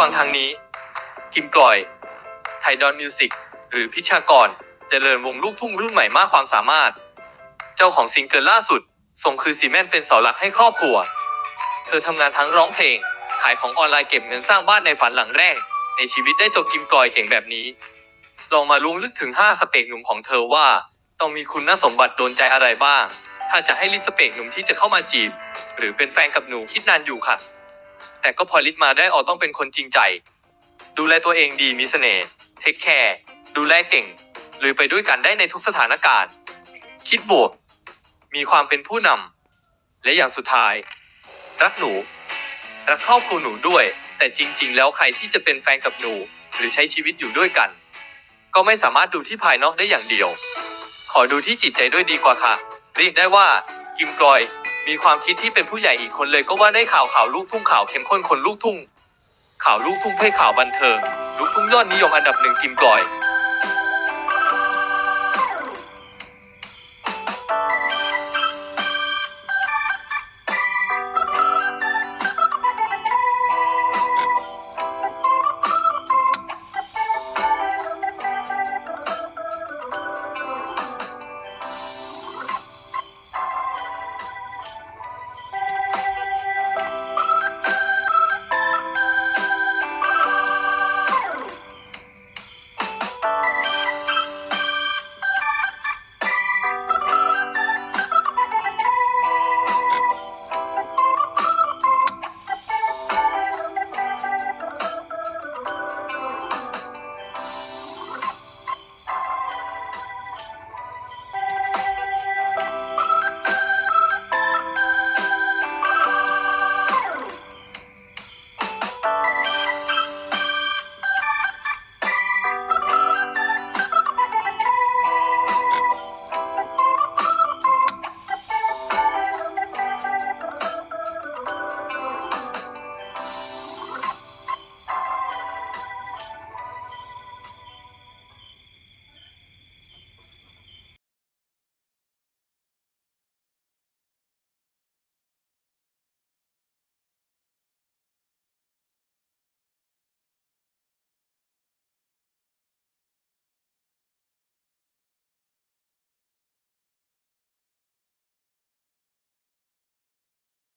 ฟังทางนี้ กิมกลอย ไทดอนมิวสิก หรือพิชากร เจริญวงลูกทุ่งรุ่นใหม่มากความสามารถ เจ้าของซิงเกิลล่าสุด ส่งคือซีแมนเป็นเสาหลักให้ครอบครัว เธอทำงานทั้งร้องเพลง ขายของออนไลน์เก็บเงินสร้างบ้านในฝันหลังแรก ในชีวิตได้จบกิมกลอยเก่งแบบนี้ ลองมาลุ้งลึกถึง 5 สเปกหนุ่มของเธอว่า ต้องมีคุณสมบัติโดนใจอะไรบ้าง ถ้าจะให้ลิสสเปกหนุ่มที่จะเข้ามาจีบ หรือเป็นแฟนกับหนูคิดนานอยู่ค่ะ แต่ก็พอลิตมาได้ออกต้องเป็นคนจริงใจ ดูแลตัวเองดีมีเสน่ห์เทคแคร์ดูแลเก่งหรือไปด้วยกันได้ในทุกสถานการณ์ คิดบวก มีความเป็นผู้นำและอย่างสุดท้าย รักหนูรักครอบครัวหนูด้วย แต่จริง ๆ แล้วใครที่จะเป็นแฟนกับหนู หรือใช้ชีวิตอยู่ด้วยกัน ก็ไม่สามารถดูที่ภายนอกได้อย่างเดียว ขอดูที่จิตใจด้วยดีกว่าค่ะ เรียกได้ว่ากิมกลอย มีความคิดที่เป็นผู้ใหญ่อีกคนเลยก็ว่าได้ข่าวข่าวลูกทุ่งข่าวเข้มข้นคนลูกทุ่งข่าวลูกทุ่งเพื่อข่าวบันเทิงลูกทุ่งยอดนิยมอันดับหนึ่งกิมกลอย